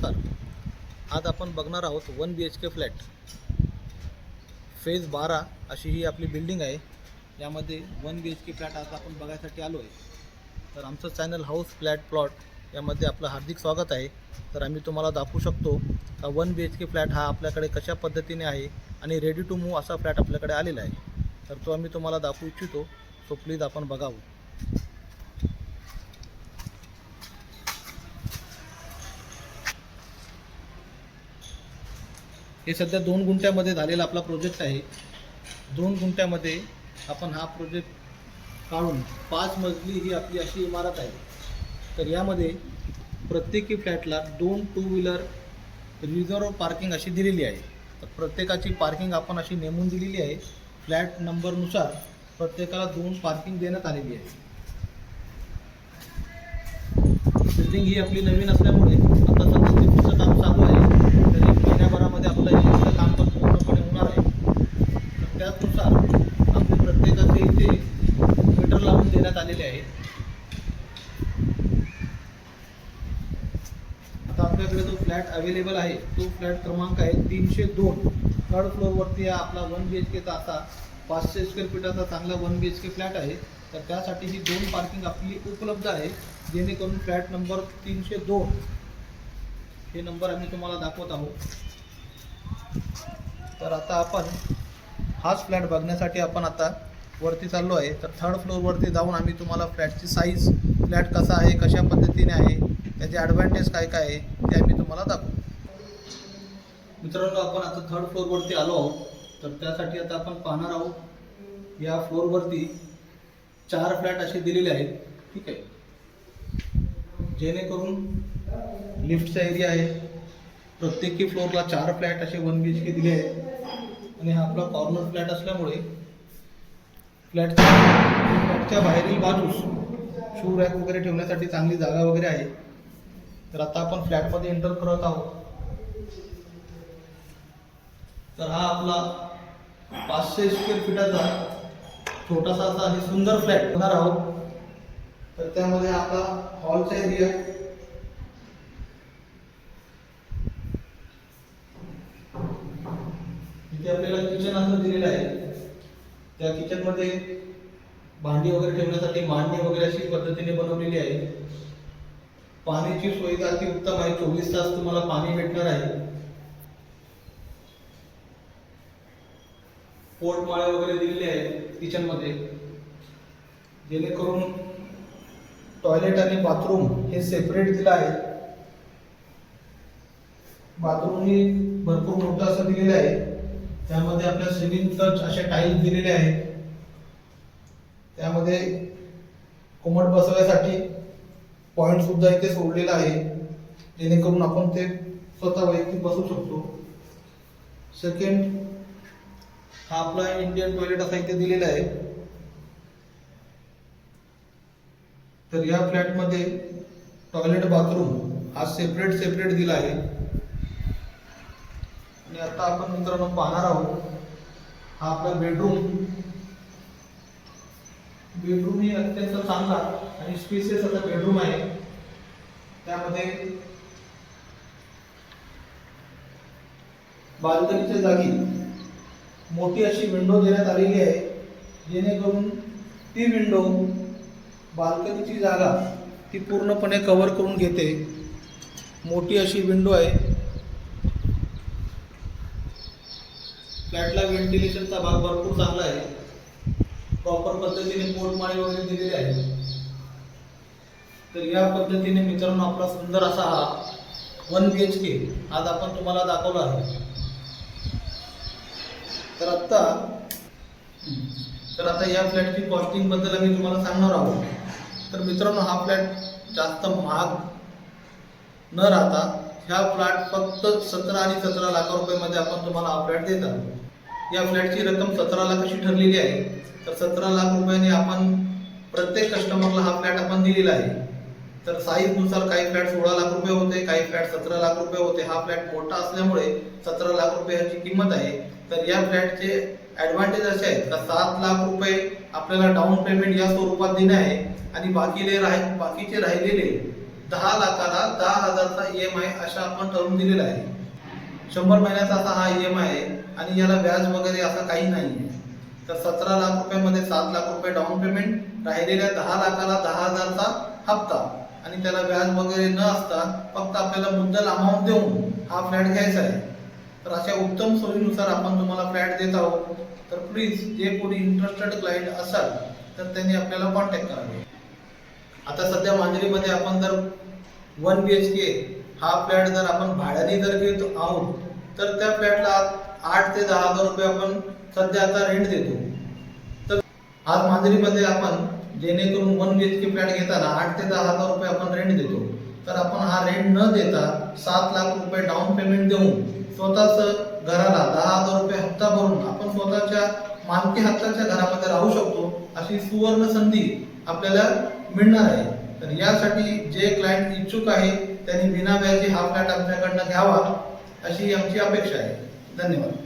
नमस्कार आज आपण बघणार आहोत one B H K flat phase बारा अशी ही आपली बिल्डिंग आहे. यामध्ये one B H K flat आज आपण बघायसाठी आलो आहे तर आमचं चॅनल हाऊस फ्लॅट प्लॉट यामध्ये आपलं हार्दिक स्वागत आहे. तर आम्ही तुम्हाला दाखवू शकतो का one B H K flat हा आपल्याकडे कशा पद्धतीने आहे आणि रेडी टू मूव असा फ्लॅट आपल्याकडे आलेला आहे. तर तो आम्ही तुम्हाला दाखवू इच्छितो. सो प्लीज आपण बघावं. हे सध्या दोन गुंठ्यामध्ये झालेला आपला प्रोजेक्ट आहे. दोन गुंठ्यामध्ये आपण हा प्रोजेक्ट काढून पाच मजली ही आपली अशी इमारत आहे. तर यामध्ये प्रत्येकी फ्लॅटला दोन टू व्हीलर रिझर्व पार्किंग अशी दिलेली आहे. तर प्रत्येकाची पार्किंग आपण अशी नेमून दिलेली आहे. फ्लॅट नंबरनुसार प्रत्येकाला दोन पार्किंग देण्यात आलेली आहे. बिल्डिंग ही आपली नवीन असल्यामुळे आता सध्या लिफ्टचं काम चालू आहे तर एक महिन्याभरामध्ये आपलं हे लिफ्टचं काम पण पूर्णपणे होणार आहे तर त्याचनुसार आपले प्रत्येकाचे इथे मीटर लावून देण्यात आलेले आहे आता आपल्याकडे जो फ्लॅट अवेलेबल आहे. तो फ्लॅट क्रमांक आहे तीनशे दोन. थर्ड फ्लोअरवरती आपला वन बी एच केचा असा पाचशे स्क्वेअर फीटाचा चांगला one B H K flat आहे. तर त्यासाठी ही दोन पार्किंग आपली उपलब्ध आहे जेणेकरून फ्लॅट नंबर तीनशे दोन. हे नंबर आम्ही तुम्हाला दाखवत आहोत. तर आता आपण हाच फ्लॅट बघण्यासाठी आपण आता वरती चाललो आहे. तर थर्ड फ्लोअरवरती जाऊन आम्ही तुम्हाला फ्लॅटची साईज फ्लॅट कसा आहे कशा पद्धतीने आहे त्याचे ॲडव्हान्टेज काय काय आहे ते आम्ही तुम्हाला दाखवू. मित्रांनो आपण आता थर्ड फ्लोअरवरती आलो आहोत. तर त्यासाठी आता आपण पाहणार आहोत या फ्लोअरवरती चार फ्लॅट असे दिलेले आहेत. ठीक आहे? जेणेकरून लिफ्टचा एरिया आहे. प्रत्येकी फ्लोअरला चार फ्लॅट असे वन बी एच के दिले आहेत. आणि हा आपला कॉर्नर फ्लॅट असल्यामुळे फ्लॅटच्या फ्लॅटच्या बाहेरील बाजूस शू रॅक वगैरे ठेवण्यासाठी चांगली जागा वगैरे आहे. तर आता आपण फ्लॅटमध्ये एंटर करत आहोत. तर हा आपला पाचशे स्क्वेअर फीटाचा छोटासा असा आणि सुंदर फ्लॅट होणार आहोत. तर त्यामध्ये आता हॉलचा एरिया इथे आपल्याला किचन असं दिलेलं आहे. त्या किचनमध्ये भांडी वगैरे ठेवण्यासाठी मांडणी वगैरे अशी पद्धतीने बनवलेली आहे. पाण्याची सोय तर अति उत्तम आहे. चोवीस तास तुम्हाला पाणी भेटणार आहे. पोटमाळे वगैरे दिलेले आहेत किचनमध्ये जेणेकरून टॉयलेट आणि बाथरूम हे सेपरेट दिलं आहे. बाथरूम हे भरपूर मोठं असं दिलेलं आहे. त्यामध्ये आपल्या स्विमिंग टच अशा टाईल्स दिलेले आहेत. त्यामध्ये कोमट बसवण्यासाठी पॉईंट सुद्धा इथे सोडलेला आहे. जेणेकरून आपण ते स्वतः वैयक्तिक बसू शकतो. सेकंड हा आपला इंडियन टॉयलेट असा इथे दिलेला आहे. तर या फ्लॅटमध्ये टॉयलेट बाथरूम हा सेपरेट सेपरेट दिला आहे. आणि आता आपण मित्रांनो पाहणार आहोत हा आपला बेडरूम बेडरूम ही अत्यंत चांगला आणि स्पेसियस असा बेडरूम आहे. त्यामध्ये बाल्कनीच्या जागी मोठी अशी विंडो देण्यात आलेली आहे. जेणेकरून ती विंडो बाल्कनीची जागा ती पूर्णपणे कव्हर करून घेते. मोठी अशी विंडो आहे. फ्लॅटला व्हेंटिलेशनचा भाग भरपूर चांगला आहे. प्रॉपर पद्धतीने पोटमाळी वगैरे दिलेली आहे. तर या पद्धतीने मित्रांनो आपला सुंदर असा हा वन बी एच के आज आपण तुम्हाला दाखवला आहे. तर आत्ता तर आता या फ्लॅटची कॉस्टिंगबद्दल आम्ही तुम्हाला सांगणार आहोत. तर मित्रांनो हा फ्लॅट जास्त महाग न राहता ह्या फ्लॅट फक्त सतरा आणि सतरा लाख रुपयामध्ये आपण तुम्हाला हा फ्लॅट देत आहोत. या फ्लॅटची रक्कम सतरा लाख अशी ठरलेली आहे. तर सतरा लाख रुपयाने आपण प्रत्येक कस्टमरला हा फ्लॅट आपण दिलेला आहे. तर साईजनुसार काही फ्लॅट सोळा लाख रुपये होते काही फ्लॅट सतरा लाख रुपये होते. हा फ्लॅट मोठा असल्यामुळे सतरा लाख रुपये ह्याची किंमत आहे. तर या फ्लॅटचे ॲडव्हान्टेज असे आहेत का सात लाख रुपये आपल्याला डाऊन पेमेंट या स्वरूपात देणे आहे आणि बाकीले राह बाकीचे राहिलेले दहा लाखाला दहा हजारचा ई एम आय अशा आपण ठरवून दिलेला आहे. शंभर महिन्याचा असा हा ई एम आय आहे आणि याला व्याज वगैरे असं काही नाही आहे तर सतरा लाख रुपयामध्ये सात लाख रुपये डाऊन पेमेंट राहिलेल्या दहा लाखाला दहा हजारचा हप्ता. आणि त्याला व्याज वगैरे न असता फक्त आपल्याला मुद्दल अमाऊंट देऊन हा फ्लॅट घ्यायचा आहे. तर अशा उत्तम सोयीनुसार आपण तुम्हाला फ्लॅट देत आहोत. तर प्लीज जे कोणी इंटरेस्टेड क्लायंट असाल तर त्यांनी आपल्याला कॉन्टॅक्ट करावे. आता सध्या मांजरीमध्ये आपण जर वन बी एच के हा फ्लॅट जर आपण भाड्याने जर घेतो आहोत तर त्या फ्लॅटला आठ ते दहा हजार रुपये आपण सध्या आता रेंट देतो. तर आज मांजरीमध्ये आपण जेणेकरून one B H K flat घेताना आठ ते दहा हजार रुपये आपण रेंट देतो. तर आपण हा रेंट न देता सात लाख रुपये डाऊन पेमेंट देऊन स्वतःच घराला दहा हजार रुपये हप्ता भरून आपण स्वतःच्या मालकी हक्काच्या घरामध्ये राहू शकतो अशी सुवर्ण संधी आपल्याला मिळणार आहे. तर यासाठी जे क्लायंट इच्छुक आहे त्यांनी विनाव्याजी हा फ्लॅट आमच्याकडनं घ्यावा अशी आमची अपेक्षा आहे. धन्यवाद.